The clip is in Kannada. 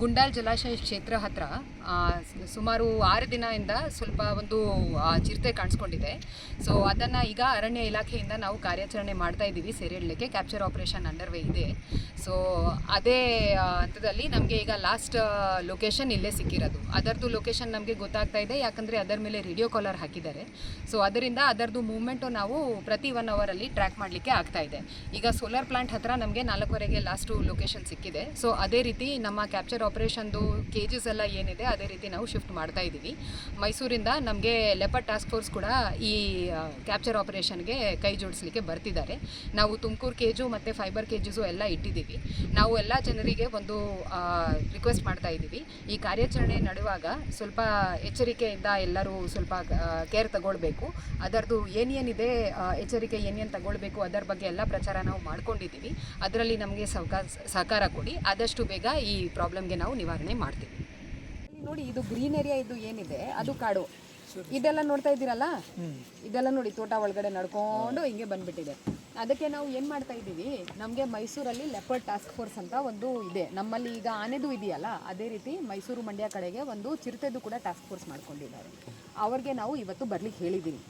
ಗುಂಡಾಲ್ ಜಲಾಶಯ ಕ್ಷೇತ್ರ ಹತ್ರ ಸುಮಾರು ಆರು ದಿನದಿಂದ ಸ್ವಲ್ಪ ಒಂದು ಚಿರತೆ ಕಾಣಿಸ್ಕೊಂಡಿದೆ. ಸೊ ಅದನ್ನು ಈಗ ಅರಣ್ಯ ಇಲಾಖೆಯಿಂದ ನಾವು ಕಾರ್ಯಾಚರಣೆ ಮಾಡ್ತಾ ಇದ್ದೀವಿ ಸೆರೆ ಹಿಡಲಿಕ್ಕೆ ಕ್ಯಾಪ್ಚರ್ ಆಪರೇಷನ್ ಅಂಡರ್ ವೇ ಇದೆ. ಸೊ ಅದೇ ಹಂತದಲ್ಲಿ ನಮಗೆ ಈಗ ಲಾಸ್ಟ್ ಲೊಕೇಶನ್ ಇಲ್ಲೇ ಸಿಕ್ಕಿರೋದು. ಅದರದ್ದು ಲೊಕೇಶನ್ ನಮಗೆ ಗೊತ್ತಾಗ್ತಾ ಇದೆ. ಯಾಕಂದರೆ ಅದರ ಮೇಲೆ ರೇಡಿಯೋ ಕಾಲರ್ ಹಾಕಿದ್ದಾರೆ. ಸೊ ಅದರಿಂದ ಅದರದ್ದು ಮೂವ್ಮೆಂಟು ನಾವು ಪ್ರತಿ ಒನ್ ಅವರಲ್ಲಿ ಟ್ರ್ಯಾಕ್ ಮಾಡಲಿಕ್ಕೆ ಆಗ್ತಾ ಇದೆ. ಈಗ ಸೋಲಾರ್ ಪ್ಲಾಂಟ್ ಹತ್ರ ನಮಗೆ ನಾಲ್ಕುವರೆಗೆ ಲಾಸ್ಟು ಲೊಕೇಶನ್ ಸಿಕ್ಕಿದೆ. ಸೊ ಅದೇ ರೀತಿ ನಮ್ಮ ಕ್ಯಾಪ್ಚರ್ ಆಪರೇಷನ್ದು ಕೇಜಸ್ ಎಲ್ಲ ಏನಿದೆ, ಅದೇ ರೀತಿ ನಾವು ಶಿಫ್ಟ್ ಮಾಡ್ತಾ ಇದ್ದೀವಿ. ಮೈಸೂರಿಂದ ನಮಗೆ ಲೆಪರ್ ಟಾಸ್ಕ್ ಫೋರ್ಸ್ ಕೂಡ ಈ ಕ್ಯಾಪ್ಚರ್ ಆಪರೇಷನ್ಗೆ ಕೈ ಜೋಡಿಸ್ಲಿಕ್ಕೆ ಬರ್ತಿದ್ದಾರೆ. ನಾವು ತುಮಕೂರು ಕೇಜು ಮತ್ತು ಫೈಬರ್ ಕೇಜಸು ಎಲ್ಲ ಇಟ್ಟಿದ್ದೀವಿ. ನಾವು ಎಲ್ಲ ಜನರಿಗೆ ಒಂದು ರಿಕ್ವೆಸ್ಟ್ ಮಾಡ್ತಾ ಇದ್ದೀವಿ. ಈ ಕಾರ್ಯಾಚರಣೆ ನಡೆಯುವಾಗ ಸ್ವಲ್ಪ ಎಚ್ಚರಿಕೆಯಿಂದ ಎಲ್ಲರೂ ಸ್ವಲ್ಪ ಕೇರ್ ತಗೊಳ್ಬೇಕು. ಅದರದ್ದು ಏನೇನಿದೆ ಎಚ್ಚರಿಕೆ ಏನೇನು ತಗೊಳ್ಬೇಕು, ಅದರ ಬಗ್ಗೆ ಎಲ್ಲ ಪ್ರಚಾರ ನಾವು ಮಾಡ್ಕೊಂಡಿದ್ದೀವಿ. ಅದರಲ್ಲಿ ನಮಗೆ ಸಹಕಾರ ಸಹಕಾರ ಕೊಡಿ. ಆದಷ್ಟು ಬೇಗ ಈ ಪ್ರಾಬ್ಲಮ್ಗೆ ನಾವು ನಿವಾರಣೆ ಮಾಡ್ತೀವಿ. ನೋಡಿ, ಇದು ಗ್ರೀನ್ ಏರಿಯಾ ಇದು ಏನಿದೆ, ಅದು ಕಾಡು. ಇದೆಲ್ಲ ನೋಡ್ತಾ ಇದ್ದೀರಲ್ಲ? ಇದೆಲ್ಲ ನೋಡಿ, ತೋಟ ಒಳಗಡೆ ನಡ್ಕೊಂಡು ಹಿಂಗೆ ಬಂದ್ಬಿಟ್ಟಿದೆ. ಅದಕ್ಕೆ ನಾವು ಏನು ಮಾಡ್ತಾ ಇದ್ದೀವಿ? ನಮಗೆ ಮೈಸೂರಲ್ಲಿ ಲೆಪರ್ಡ್ ಟಾಸ್ಕ್ ಫೋರ್ಸ್ ಅಂತ ಒಂದು ಇದೆ. ನಮ್ಮಲ್ಲಿ ಈಗ ಆನೆದು ಇದೆಯಲ್ಲ, ಅದೇ ರೀತಿ ಮೈಸೂರು ಮಂಡ್ಯ ಕಡೆಗೆ ಒಂದು ಚಿರತೆದು ಕೂಡ ಟಾಸ್ಕ್ ಫೋರ್ಸ್ ಮಾಡ್ಕೊಂಡಿದ್ದಾರೆ. ಅವ್ರಿಗೆ ನಾವು ಇವತ್ತು ಬರಲಿಕ್ಕೆ ಹೇಳಿದ್ದೀವಿ